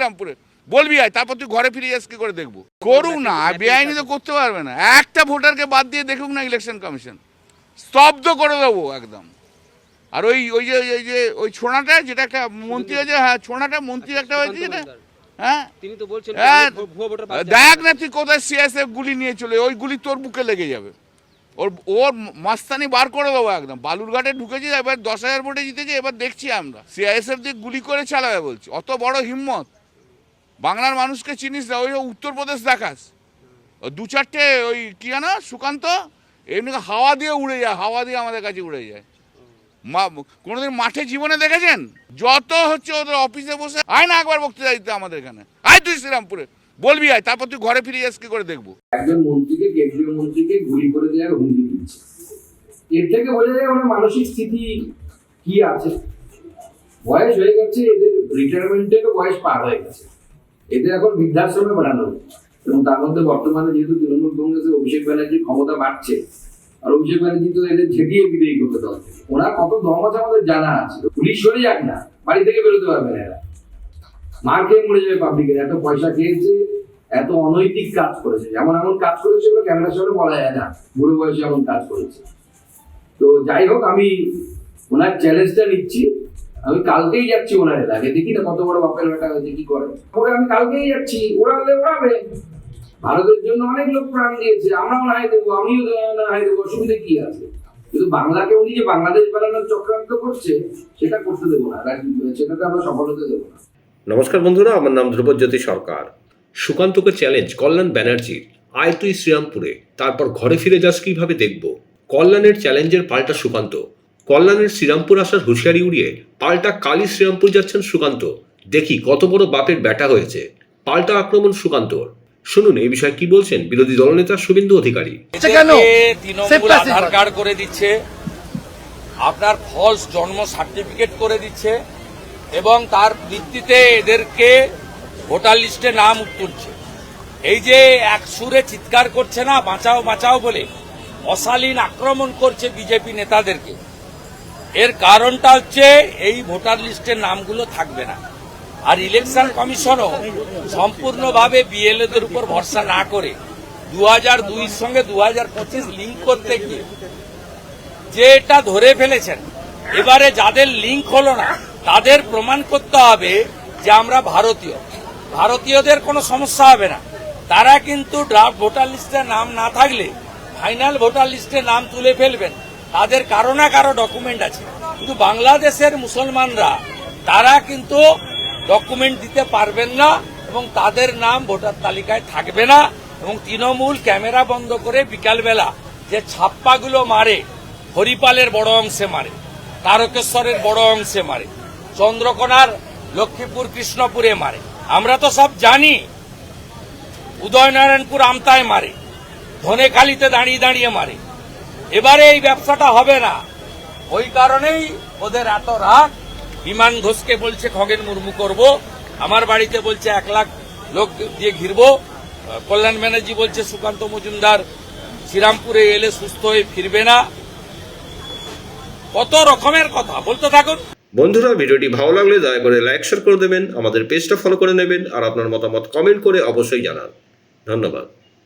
শ্রীরামপুরে বলবি আয় তারপর তুই ঘরে ফিরে যাস কি করে দেখব? করুক না বেআইনি তো করতে পারবে না। একটা ভোটারকে বাদ দিয়ে দেখুক না ইলেকশন কমিশন। স্তব্ধ করে দেবো একদম। আর ওই ওই যে ওই যে ওই ছোঁড়াটা যেটা একটা মন্ত্রী হয়েছে হ্যাঁ ছোঁড়াটা মন্ত্রী একটা হয়েছে যেটা? হ্যাঁ? তিনি তো বলছেন হ্যাঁ, দেখ না তুই কোথায় সিএসএফ গুলি নিয়ে চলে ওই গুলি তোর বুকে লেগে যাবে। ওর ওর মাস্তানি বার করে দেবো একদম। বালুরঘাটে ঢুকেছি এবার দশ হাজার ভোটে জিতেছে এবার দেখছি আমরা। সিআইএসএফ দিয়ে গুলি করে চালাবে বলছি অত বড় হিম্মত। বাংলার মানুষকে চিনিস না, ওই উত্তরপ্রদেশ দেখাস। দু চারটে ওই কি জানো, সুকান্ত? এমনি হাওয়া দিয়ে উড়ে যায়, হাওয়া দিয়ে আমাদের কাছে উড়ে যায়। মা, কোনোদিন মাঠে জীবনে দেখেছেন? যত হচ্ছে ওদের অফিসে বসে, আয় না একবার বক্তৃতা দিতে আমাদের এখানে। আয় তুই শ্রীরামপুরে। বলবি আয়, তারপর তুই ঘরে ফিরে যাস, কি করে দেখব? একজন মন্ত্রীকে, কেন্দ্রীয় মন্ত্রীকে গুলি করে দেওয়ার হুমকি দিচ্ছে। এর থেকে বোঝা যায় ওনার মানসিক স্থিতি কি আছে। বয়স হয়ে গেছে, এদের রিটায়ারমেন্টেরও বয়স পার হয়ে গেছে। এদের এখন বৃদ্ধাশ্রমে বাড়ানো এবং তার মধ্যে বর্তমানে যেহেতু তৃণমূল কংগ্রেসের অভিষেক ব্যানার্জি ক্ষমতা বাড়ছে, আর অভিষেক ব্যানার্জি তো এদের ঝেঁটিয়ে বিদায়ী করতে দল। ওনার কত দম আছে আমাদের জানা আছে। পুলিশ সরে যাক না, বাড়ি থেকে বেরোতে পারবে না এরা। মার খেয়ে মরে যাবে পাবলিকের এত পয়সা খেয়েছে, এত অনৈতিক কাজ করেছে। যেমন এমন কাজ করেছে ওগুলো ক্যামেরার সামনে বলা যায় না। বুড়ো বয়সে এমন কাজ করেছে। তো যাই হোক, আমি ওনার চ্যালেঞ্জটা নিচ্ছি। আমি কালকেই যাচ্ছি ওনার এলাকায়। দেখি না কত বড় বাপের বেটা হয়েছে, কি করে। ওরা আমি কালকেই যাচ্ছি ওড়ালে ওড়াবে ভারতের জন্য অনেক লোক প্রাণ দিয়েছে, আমরাও নাই দেবো, আমিও নাই দেবো, অসুবিধা কি আছে? কিন্তু বাংলাকে উনি যে বাংলাদেশ বানানোর চক্রান্ত করছে, সেটা করতে দেবো না সেটাতে আমরা সফল হতে দেবো না। নমস্কার বন্ধুরা, আমার নাম ধ্রুবজ্যোতি সরকার। সুকান্তকে চ্যালেঞ্জ কল্যাণ ব্যানার্জির আয় তুই শ্রীরামপুরে, তারপর ঘরে ফিরে যাস কীভাবে দেখব? কল্যাণের চ্যালেঞ্জের পাল্টা সুকান্ত কল্যাণের শ্রীরামপুর আসার হুঁশিয়ারি উড়িয়ে পাল্টা কালী শ্রীরামপুর যাচ্ছেন সুকান্ত। দেখি কত বড় বাপের ব্যাটা হয়েছে। পাল্টা আক্রমণ সুকান্তর। শুনুন এই বিষয়ে কি বলছেন বিরোধী দলনেতা শুভেন্দু অধিকারী। তৃণমূল আধার কার্ড করে দিচ্ছে আপনার ফলস জন্ম সার্টিফিকেট করে দিচ্ছে এবং তার ভিত্তিতে এদেরকে ভোটার লিস্টে নাম তুলছে এই যে এক সুরে চিৎকার করছে না বাঁচাও বাঁচাও বলে অশালীন আক্রমণ করছে বিজেপি নেতাদেরকে। এর কারণটা হচ্ছে এই ভোটার লিস্টের নামগুলো থাকবে না। আর ইলেকশন কমিশনও সম্পূর্ণভাবে বিএলএদের উপর ভরসা না করে দু হাজার দুইয়ের সঙ্গে দু হাজার পঁচিশ লিঙ্ক করতে গিয়ে যে এটা ধরে ফেলেছেন, এবারে যাদের লিঙ্ক হলো না, তাদের প্রমাণ করতে হবে যে আমরা ভারতীয়। ভারতীয়দের কোনো সমস্যা হবে না। তারা কিন্তু ড্রাফট ভোটার লিস্টে নাম না থাকলে ফাইনাল ভোটার লিস্টে নাম তুলে ফেলবেন। তাদের কারও না কারও ডকুমেন্ট আছে। কিন্তু বাংলাদেশের মুসলমানরা, তারা কিন্তু ডকুমেন্ট দিতে পারবেন না এবং তাদের নাম ভোটার তালিকায় থাকবে না এবং তৃণমূল ক্যামেরা বন্ধ করে বিকালবেলা যে ছাপ্পাগুলো মারে, হরিপালের বড় অংশে মারে, তারকেশ্বরের বড় অংশে মারে, চন্দ্রকোনার লক্ষ্মীপুর, কৃষ্ণপুরে মারে। আমরা তো সব জানি, উদয়নারায়ণপুর আমতায় মারে, ধনেখালিতে দাঁড়িয়ে দাঁড়িয়ে মারে। এবারে এই ব্যবসাটা হবে না। ওই কারণেই ওদের এত রাগ। বিমান ঘোষকে বলছে, খগেন মুর্মু করব। আমার বাড়িতে বলছে, এক লাখ লোক দিয়ে ঘিরবো। কল্যাণ ব্যানার্জি বলছে, সুকান্ত মজুমদার শ্রীরামপুরে এলে সুস্থ হয়ে ফিরবে না। কত রকমের কথা, বলতে থাকুন। বন্ধুরা, ভিডিওটি ভালো লাগলে দয়া করে লাইক, শেয়ার করে দেবেন। আমাদের পেজটা ফলো করে নেবেন আর আপনার মতামত কমেন্ট করে অবশ্যই জানান। ধন্যবাদ।